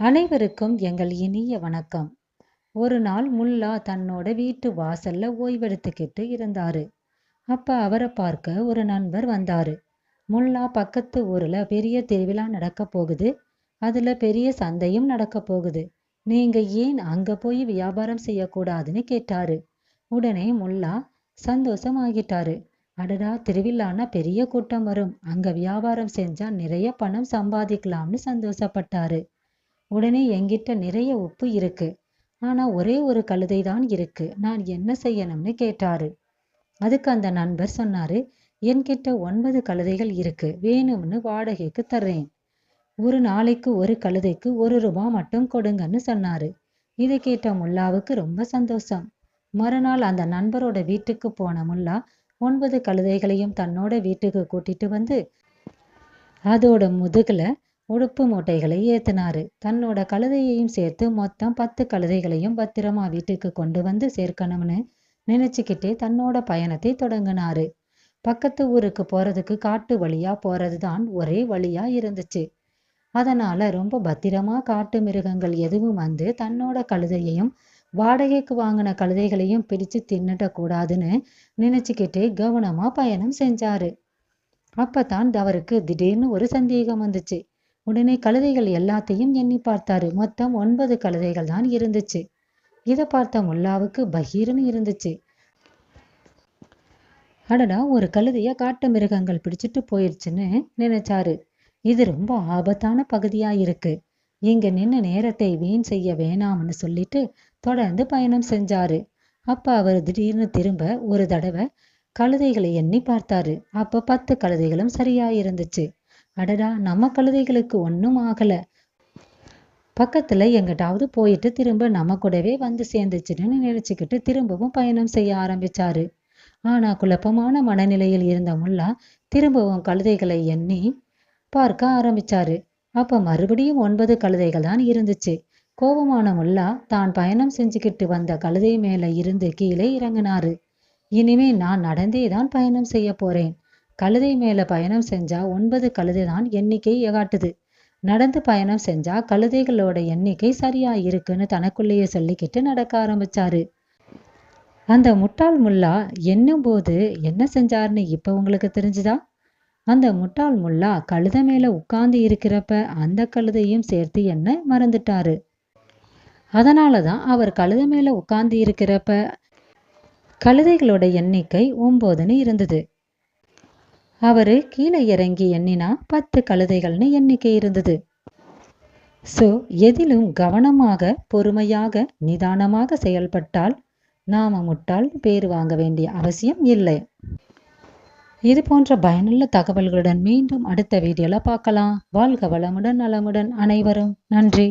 அனைவருக்கும் எங்கள் இனிய வணக்கம். ஒரு நாள் முல்லா தன்னோட வீட்டு வாசல்ல ஓய்வெடுத்துக்கிட்டு இருந்தாரு. அப்ப அவரை பார்க்க ஒரு நண்பர் வந்தாரு. முல்லா பக்கத்து ஊர்ல பெரிய திருவிழா நடக்க போகுது. அதுல பெரிய சந்தையும் நடக்க போகுது. நீங்க ஏன் அங்க போய் வியாபாரம் செய்யக்கூடாதுன்னு கேட்டாரு. உடனே முல்லா சந்தோஷமாகிட்டாரு. அடடா திருவிழான்னா பெரிய கூட்டம் வரும். அங்க வியாபாரம் செஞ்சா நிறைய பணம் சம்பாதிக்கலாம்னு சந்தோஷப்பட்டாரு. உடனே என்கிட்ட நிறைய உப்பு இருக்கு. ஆனா ஒரே ஒரு கழுதை தான் இருக்கு. நான் என்ன செய்யணும்னு கேட்டாரு. அதுக்கு அந்த நண்பர் சொன்னாரு என்கிட்ட ஒன்பது கழுதைகள் இருக்கு. வேணும்னு வாடகைக்கு தர்றேன். ஒரு நாளைக்கு ஒரு கழுதைக்கு ஒரு ரூபாய் மட்டும் கொடுங்கன்னு சொன்னாரு. இதை கேட்ட முல்லாவுக்கு ரொம்ப சந்தோஷம். மறுநாள் அந்த நண்பரோட வீட்டுக்கு போன முல்லா ஒன்பது கழுதைகளையும் தன்னோட வீட்டுக்கு கூட்டிட்டு வந்து அதோட முதுகுல உடுப்பு மூட்டைகளை ஏத்தினாரு. தன்னோட கழுதையையும் சேர்த்து மொத்தம் பத்து கழுதைகளையும் பத்திரமா வீட்டுக்கு கொண்டு வந்து சேர்க்கணும்னு நினைச்சுக்கிட்டே தன்னோட பயணத்தை தொடங்கினாரு. பக்கத்து ஊருக்கு போறதுக்கு காட்டு வழியா போறதுதான் ஒரே வழியா இருந்துச்சு. அதனால ரொம்ப பத்திரமா காட்டு மிருகங்கள் எதுவும் வந்து தன்னோட கழுதையையும் வாடகைக்கு வாங்கின கழுதைகளையும் பிடிச்சு தின்னுட கூடாதுன்னு நினைச்சுக்கிட்டே கவனமா பயணம் செஞ்சாரு. அப்பதான் அவருக்கு திடீர்னு ஒரு சந்தேகம் வந்துச்சு. உடனே கழுதைகள் எல்லாத்தையும் எண்ணி பார்த்தாரு. மொத்தம் ஒன்பது கழுதைகள் தான் இருந்துச்சு. இதை பார்த்த முல்லாவுக்கு பகீர்னு இருந்துச்சு. அடடா ஒரு கழுதைய காட்டு மிருகங்கள் பிடிச்சிட்டு போயிடுச்சுன்னு நினைச்சாரு. இது ரொம்ப ஆபத்தான பகுதியா இருக்கு. இங்க நின்று நேரத்தை வீண் செய்ய வேணாம்னு சொல்லிட்டு தொடர்ந்து பயணம் செஞ்சாரு. அப்ப அவர் திடீர்னு திரும்ப ஒரு தடவை கழுதைகளை எண்ணி பார்த்தாரு. அப்ப பத்து கழுதைகளும் சரியா இருந்துச்சு. அடடா நம்ம கழுதைகளுக்கு ஒன்றும் ஆகல. பக்கத்துல எங்கிட்டாவது போயிட்டு திரும்ப நம்ம கூடவே வந்து சேர்ந்துச்சுன்னு நினைச்சுக்கிட்டு திரும்பவும் பயணம் செய்ய ஆரம்பிச்சாரு. ஆனா குழப்பமான மனநிலையில் இருந்த முல்லா திரும்பவும் கழுதைகளை எண்ணி பார்க்க ஆரம்பிச்சாரு. அப்ப மறுபடியும் ஒன்பது கழுதைகள் தான் இருந்துச்சு. கோபமான முல்லா தான் பயணம் செஞ்சுக்கிட்டு வந்த கழுதை மேல இருந்து கீழே இறங்கினாரு. இனிமே நான் நடந்தே தான் பயணம் செய்ய போறேன். கழுதை மேல பயணம் செஞ்சா ஒன்பது கழுதை தான் எண்ணிக்கை காட்டுது நடந்து பயணம் செஞ்சா கழுதைகளோட எண்ணிக்கை சரியா இருக்குன்னு தனக்குள்ளேயே சொல்லிக்கிட்டு நடக்க ஆரம்பிச்சாரு. அந்த முட்டாள் முல்லா எண்ணும் போது என்ன செஞ்சாருன்னு இப்ப உங்களுக்கு தெரிஞ்சுதா? அந்த முட்டாள் முல்லா கழுத மேல உட்கார்ந்து இருக்கிறப்ப அந்த கழுதையும் சேர்த்து என்ன மறந்துட்டாரு? அதனாலதான் அவர் கழுதை மேல உட்கார்ந்து இருக்கிறப்ப கழுதைகளோட எண்ணிக்கை ஒம்போதுன்னு இருந்தது. அவரு கீழே இறங்கி எண்ணினா பத்து கழுதைகள்னு எண்ணிக்கை இருந்தது. சோ எதிலும் கவனமாக பொறுமையாக நிதானமாக செயல்பட்டால் நாம முட்டால் பேர் வாங்க வேண்டிய அவசியம் இல்லை. இது போன்ற பயனுள்ள தகவல்களுடன் மீண்டும் அடுத்த வீடியோல பார்க்கலாம். வாழ்க வளமுடன் நலமுடன் அனைவரும். நன்றி.